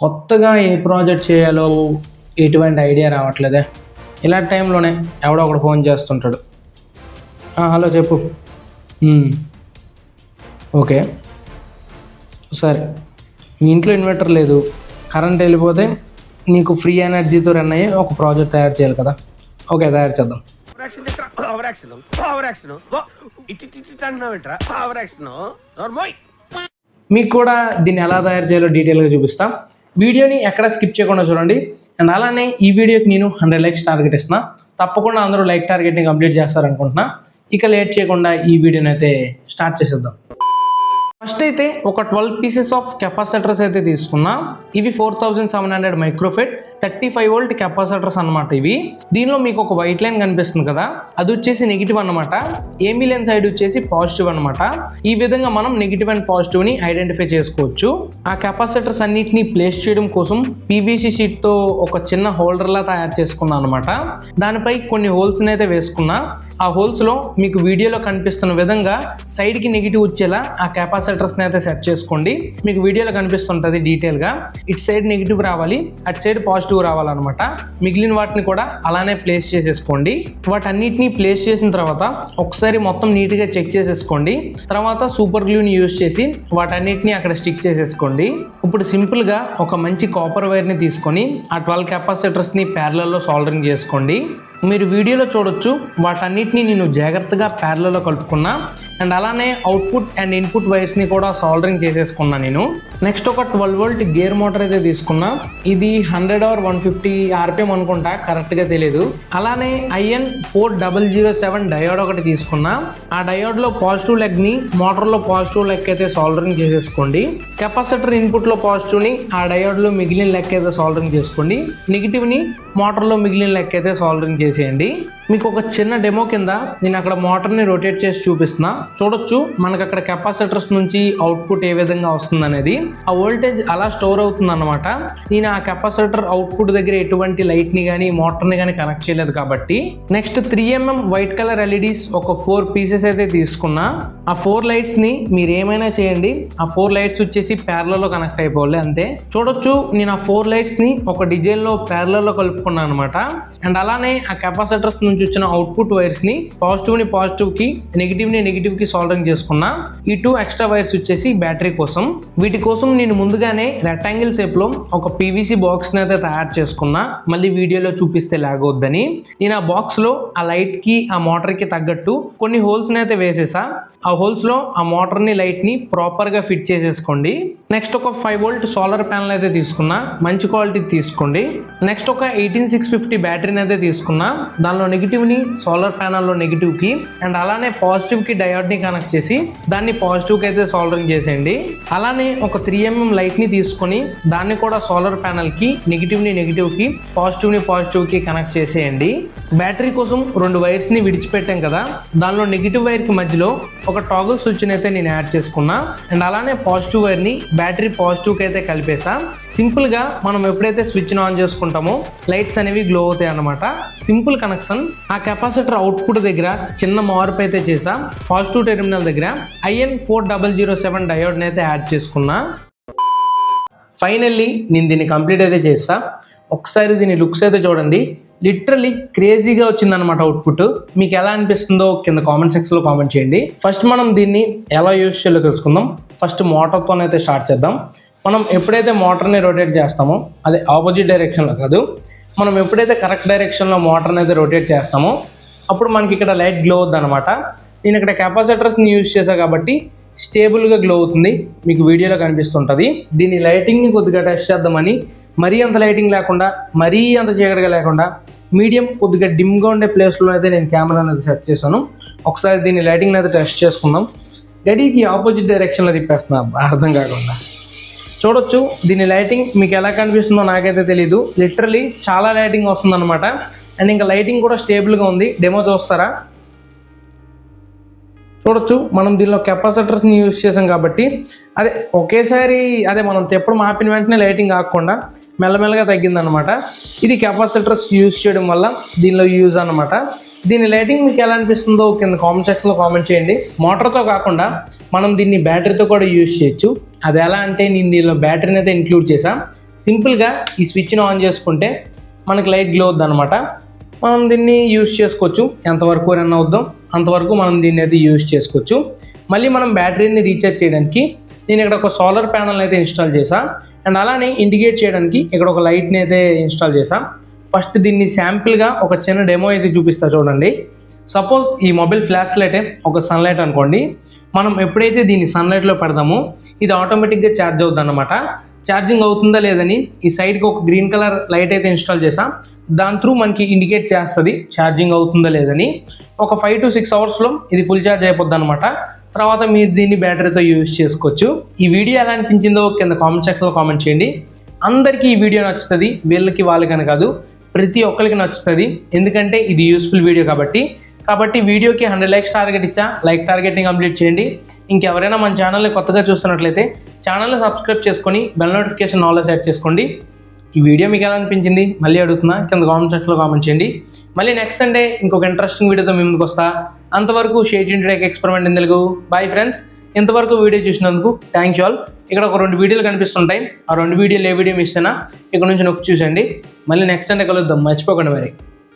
కొత్తగా ఏ ప్రాజెక్ట్ చేయాలో ఎటువంటి ఐడియా రావట్లేదే. ఇలాంటి టైంలోనే ఎవడో ఒకడు ఫోన్ చేస్తుంటాడు. హలో చెప్పు. ఓకే. సరే. మీ ఇంట్లో ఇన్వర్టర్ లేదు. కరెంట్ వెళ్ళిపోతే నీకు ఫ్రీ ఎనర్జీతో రన్ అయ్యే ఒక ప్రాజెక్ట్ తయారు చేయాలి కదా. ఓకే తయారు చేద్దాం. ఓవర్ యాక్షన్ చేస్తున్నా ఓవరాక్షన్ ఇట్ ఇట్ ఇట్ అంటున్నావేంట్రా ఓవరాక్షన్ నోర్మోయ్. మీకు కూడా దీన్ని ఎలా తయారు చేయాలో డీటెయిల్గా చూపిస్తాం. వీడియోని ఎక్కడ స్కిప్ చేయకుండా చూడండి. అండ్ అలానే ఈ వీడియోకి నేను హండ్రెడ్ లైక్స్ టార్గెట్ ఇస్తున్నా. తప్పకుండా అందరూ లైక్ టార్గెట్ని కంప్లీట్ చేస్తారనుకుంటున్నా. ఇక లేట్ చేయకుండా ఈ వీడియోని అయితే స్టార్ట్ చేసేద్దాం. ఫస్ట్ అయితే ఒక ట్వెల్వ్ పీసెస్ ఆఫ్ కెపాసిటర్స్ అయితే తీసుకున్నా. ఇవి four thousand seven hundred microfarad thirty five volt capacitors అనమాట ఇవి. దీనిలో మీకు ఒక వైట్ లైన్ కనిపిస్తుంది కదా అది వచ్చేసి నెగిటివ్ అనమాట ఏమీ లైన్ సైడ్ వచ్చేసి పాజిటివ్ అనమాట ఈ విధంగా మనం నెగిటివ్ అండ్ పాజిటివ్ని ఐడెంటిఫై చేసుకోవచ్చు. ఆ కెపాసిటర్స్ అన్నిటిని ప్లేస్ చేయడం కోసం పీవీసీ షీట్తో ఒక చిన్న హోల్డర్ లా తయారు చేసుకున్నాను అనమాట దానిపై కొన్ని హోల్స్ అయితే వేసుకున్నా. ఆ హోల్స్లో మీకు వీడియోలో కనిపిస్తున్న విధంగా సైడ్కి నెగిటివ్ వచ్చేలా ఆ కెపాసిటర్స్ అయితే సెట్ చేసుకోండి. మీకు వీడియోలో కనిపిస్తుంటుంది డీటెయిల్గా ఇటు సైడ్ నెగిటివ్ రావాలి అటు సైడ్ పాజిటివ్ రావాలన్నమాట. మిగిలిన వాటిని కూడా అలానే ప్లేస్ చేసేసుకోండి. వాటన్నిటిని ప్లేస్ చేసిన తర్వాత ఒకసారి మొత్తం నీట్గా చెక్ చేసేసుకోండి. తర్వాత సూపర్ గ్లూని యూజ్ చేసి వాటన్నిటిని అక్కడ స్టిక్ చేసేసుకోండి. ఇప్పుడు సింపుల్గా ఒక మంచి కాపర్ వైర్ని తీసుకొని ఆ ట్వెల్వ్ కెపాసిటర్స్ని ప్యారలలో సాల్డరింగ్ చేసుకోండి. మీరు వీడియోలో చూడొచ్చు. వాటన్నిటిని నేను జాగ్రత్తగా ప్యారలలో కలుపుకున్నా. అండ్ అలానే అవుట్పుట్ అండ్ ఇన్పుట్ వైర్స్ని కూడా సాల్డరింగ్ చేసేసుకున్నా నేను. నెక్స్ట్ ఒక ట్వెల్వ్ వోల్ట్ గేర్ మోటార్ అయితే తీసుకున్నా. ఇది hundred or one fifty RPM అనుకుంటా కరెక్ట్గా తెలియదు అలానే IN four double zero seven diode ఒకటి తీసుకున్నా. ఆ డయోడ్లో పాజిటివ్ లెగ్ని మోటార్లో పాజిటివ్ లెగ్ అయితే సాల్డరింగ్ చేసేసుకోండి. కెపాసిటర్ ఇన్పుట్లో పాజిటివ్ని ఆ డయోడ్లో మిగిలిన లెక్క అయితే సాల్డరింగ్ చేసుకోండి. నెగిటివ్ని మోటార్లో మిగిలిన లెక్క అయితే సాల్డరింగ్ చేసేయండి. మీకు ఒక చిన్న డెమో కింద నేను అక్కడ మోటార్ని రొటేట్ చేసి చూపిస్తున్నా. చూడొచ్చు మనకు అక్కడ కెపాసిటర్స్ నుంచి అవుట్పుట్ ఏ విధంగా వస్తుంది అనేది ఆ వోల్టేజ్ అలా స్టోర్ అవుతుంది అనమాట నేను ఆ కెపాసిటర్ అవుట్పుట్ దగ్గర ఎటువంటి లైట్ని కానీ మోటార్ని కానీ కనెక్ట్ చేయలేదు కాబట్టి. Next three MM white colour LEDs ఒక ఫోర్ పీసెస్ అయితే తీసుకున్నా. ఆ ఫోర్ లైట్స్ని మీరు ఏమైనా చేయండి. ఆ ఫోర్ లైట్స్ వచ్చేసి ప్యారలలో కనెక్ట్ అయిపోవాలి అంతే. చూడొచ్చు నేను ఆ ఫోర్ లైట్స్ని ఒక డిజైన్లో ప్యారలలో కలుపుకున్నాను అనమాట అండ్ అలానే ఆ కెపాసిటర్స్ నుంచి వచ్చిన అవుట్పుట్ వైర్స్ని పాజిటివ్ని పాజిటివ్కి నెగిటివ్ని నెగిటివ్కి సాల్డరింగ్ చేసుకున్న ఈ టూ ఎక్స్ట్రా వైర్స్ వచ్చేసి బ్యాటరీ కోసం. వీటి కోసం నేను ముందుగానే రెక్టాంగిల్ షేప్లో ఒక పీవీసీ బాక్స్ని అయితే తయారు చేసుకున్నా. మళ్ళీ వీడియోలో చూపిస్తే లాగొద్దని నేను ఆ బాక్స్లో ఆ లైట్కి ఆ మోటార్కి తగ్గట్టు కొన్ని హోల్స్ని అయితే వేసేసా. ఆ హోల్స్లో ఆ మోటార్ని లైట్ని ప్రాపర్గా ఫిట్ చేసేసుకోండి. నెక్స్ట్ ఒక ఫైవ్ వోల్ట్ సోలార్ ప్యానల్ అయితే తీసుకున్నా. మంచి క్వాలిటీ తీసుకోండి. నెక్స్ట్ ఒక ఎయిటీన్ సిక్స్ ఫిఫ్టీ బ్యాటరీని అయితే తీసుకున్నా. దానిలో నెగిటివ్ని సోలార్ ప్యానల్లో నెగిటివ్కి అండ్ అలానే పాజిటివ్కి డయోడ్ని కనెక్ట్ చేసి దాన్ని పాజిటివ్కి అయితే సోల్డరింగ్ చేసేయండి. అలానే ఒక త్రీ ఎంఎం లైట్ని తీసుకొని దాన్ని కూడా సోలార్ ప్యానల్కి నెగిటివ్ని నెగిటివ్కి పాజిటివ్ని పాజిటివ్కి కనెక్ట్ చేసేయండి. బ్యాటరీ కోసం రెండు వైర్స్ని విడిచిపెట్టాం కదా దానిలో నెగిటివ్ వైర్కి మధ్యలో ఒక టాగుల్ స్విచ్ని అయితే నేను యాడ్ చేసుకున్నా అండ్ అలానే పాజిటివ్ వైర్ని బ్యాటరీ పాజిటివ్కి అయితే కలిపేసా. సింపుల్గా మనం ఎప్పుడైతే స్విచ్ని ఆన్ చేసుకుంటామో లైట్స్ అనేవి గ్లో అవుతాయి అన్నమాట. సింపుల్ కనెక్షన్ ఆ కెపాసిటర్ అవుట్పుట్ దగ్గర చిన్న మార్పు అయితే చేసా పాజిటివ్ టెర్మినల్ దగ్గర IN four double zero seven డయోడ్ని అయితే యాడ్ చేసుకున్నా. ఫైనల్లీ నేను దీన్ని కంప్లీట్ అయితే చేస్తా ఒకసారి దీని లుక్స్ అయితే చూడండి. లిటరలీ క్రేజీగా వచ్చిందనమాట అవుట్పుట్. మీకు ఎలా అనిపిస్తుందో కింద కామెంట్ సెక్షన్లో కామెంట్ చేయండి. ఫస్ట్ మనం దీన్ని ఎలా యూజ్ చేయాలో తెలుసుకుందాం. ఫస్ట్ మోటార్తో అయితే స్టార్ట్ చేద్దాం. మనం ఎప్పుడైతే మోటార్ని రొటేట్ చేస్తామో అది ఆపోజిట్ డైరెక్షన్లో కాదు. మనం ఎప్పుడైతే కరెక్ట్ డైరెక్షన్లో మోటార్ని అయితే రొటేట్ చేస్తామో అప్పుడు మనకి ఇక్కడ లైట్ గ్లో అవుద్ది అనమాట నేను ఇక్కడ కెపాసిటర్స్ని యూజ్ చేశాను కాబట్టి స్టేబుల్గా గ్లో అవుతుంది. మీకు వీడియోలో కనిపిస్తుంటుంది. దీని లైటింగ్ని కొద్దిగా టెస్ట్ చేద్దామని మరీ అంత లైటింగ్ లేకుండా మరీ అంత చీకటిగా లేకుండా మీడియం కొద్దిగా డిమ్గా ఉండే ప్లేస్లో అయితే నేను కెమెరా అనేది సెట్ చేశాను. ఒకసారి దీని లైటింగ్ అయితే టెస్ట్ చేసుకుందాం. గడికి ఆపోజిట్ డైరెక్షన్లో తిప్పేస్తున్నా అర్థం కాకుండా. చూడొచ్చు. దీని లైటింగ్ మీకు ఎలా కనిపిస్తుందో నాకైతే తెలీదు. లిటరలీ చాలా లైటింగ్ వస్తుందన్నమాట. అండ్ ఇంకా లైటింగ్ కూడా స్టేబుల్గా ఉంది. డెమో చూస్తారా? చూడొచ్చు. మనం దీనిలో కెపాసిటర్స్ని యూజ్ చేసాం కాబట్టి. అదే ఒకేసారి అదే మనం తెప్పుడు మాపిన వెంటనే లైటింగ్ కాకుండా మెల్లమెల్లగా తగ్గిందనమాట ఇది కెపాసిటర్స్ యూజ్ చేయడం వల్ల దీనిలో యూజ్ అన్నమాట. దీని లైటింగ్ మీకు ఎలా అనిపిస్తుందో కింద కామెంట్ సెక్షన్లో కామెంట్ చేయండి. మోటార్తో కాకుండా మనం దీన్ని బ్యాటరీతో కూడా యూజ్ చేయొచ్చు. అది ఎలా అంటే నేను దీనిలో బ్యాటరీని అయితే ఇంక్లూడ్ చేసా సింపుల్గా ఈ స్విచ్ని ఆన్ చేసుకుంటే మనకి లైట్ గ్లో అవుద్ది అనమాట మనం దీన్ని యూజ్ చేసుకోవచ్చు. ఎంతవరకు రన్ అవుద్దాం అంతవరకు మనం దీన్ని అయితే యూజ్ చేసుకోవచ్చు. మళ్ళీ మనం బ్యాటరీని రీఛార్జ్ చేయడానికి నేను ఇక్కడ ఒక సోలార్ ప్యానల్ అయితే ఇన్స్టాల్ చేసా అండ్ అలానే ఇండికేట్ చేయడానికి ఇక్కడ ఒక లైట్ని అయితే ఇన్స్టాల్ చేసా ఫస్ట్ దీన్ని శాంపిల్గా ఒక చిన్న డెమో అయితే చూపిస్తా చూడండి. సపోజ్ ఈ మొబైల్ ఫ్లాష్ లైటే ఒక సన్లైట్ అనుకోండి. మనం ఎప్పుడైతే దీన్ని సన్లైట్లో పెడతామో ఇది ఆటోమేటిక్గా ఛార్జ్ అవుతుంది అనమాట ఛార్జింగ్ అవుతుందా లేదని ఈ సైడ్కి ఒక గ్రీన్ కలర్ లైట్ అయితే ఇన్స్టాల్ చేసాం దాని త్రూ మనకి ఇండికేట్ చేస్తుంది ఛార్జింగ్ అవుతుందా లేదని. ఒక ఫైవ్ టు సిక్స్ అవర్స్లో ఇది ఫుల్ ఛార్జ్ అయిపోద్ది అనమాట తర్వాత మీరు దీన్ని బ్యాటరీతో యూజ్ చేసుకోవచ్చు. ఈ వీడియో ఎలా అనిపించిందో కింద కామెంట్ సెక్షన్లో కామెంట్ చేయండి. అందరికీ ఈ వీడియో నచ్చుతుంది వీళ్ళకి వాళ్ళకని కాదు ప్రతి ఒక్కరికి నచ్చుతుంది. ఎందుకంటే ఇది యూస్ఫుల్ వీడియో కాబట్టి కాబట్టి వీడియోకి హండ్రెడ్ లైక్స్ టార్గెట్ ఇచ్చా లైక్ టార్గెట్ని కంప్లీట్ చేయండి. ఇంకెవరైనా మన ఛానల్ని కొత్తగా చూస్తున్నట్లయితే ఛానల్ని సబ్స్క్రైబ్ చేసుకొని బెల్ నోటిఫికేషన్ ఆల్లో సెట్ చేసుకోండి. ఈ వీడియో మీకు ఎలా అనిపించింది? మళ్ళీ అడుగుతున్నా కింద కామెంట్ సెక్షన్లో కామెంట్ చేయండి. మళ్ళీ నెక్స్ట్ సండే ఇంకొక ఇంట్రెస్టింగ్ వీడియోతో మీ ముందుకు వస్తా. అంతవరకు షేర్ ఇంటర్టెక్ ఎక్స్పెరిమెంట్ ఎందుకు బాయ్ ఫ్రెండ్స్ ఇంతవరకు వీడియో చూసినందుకు థ్యాంక్ యూ ఆల్ ఇక్కడ ఒక రెండు వీడియోలు కనిపిస్తుంటాయి. ఆ రెండు వీడియోలు ఏ వీడియో మిస్ అయినా ఇక్కడ నుంచి నొక్కి చూసండి మళ్ళీ నెక్స్ట్ సండే కలుద్దాం. మర్చిపోకండి మరి.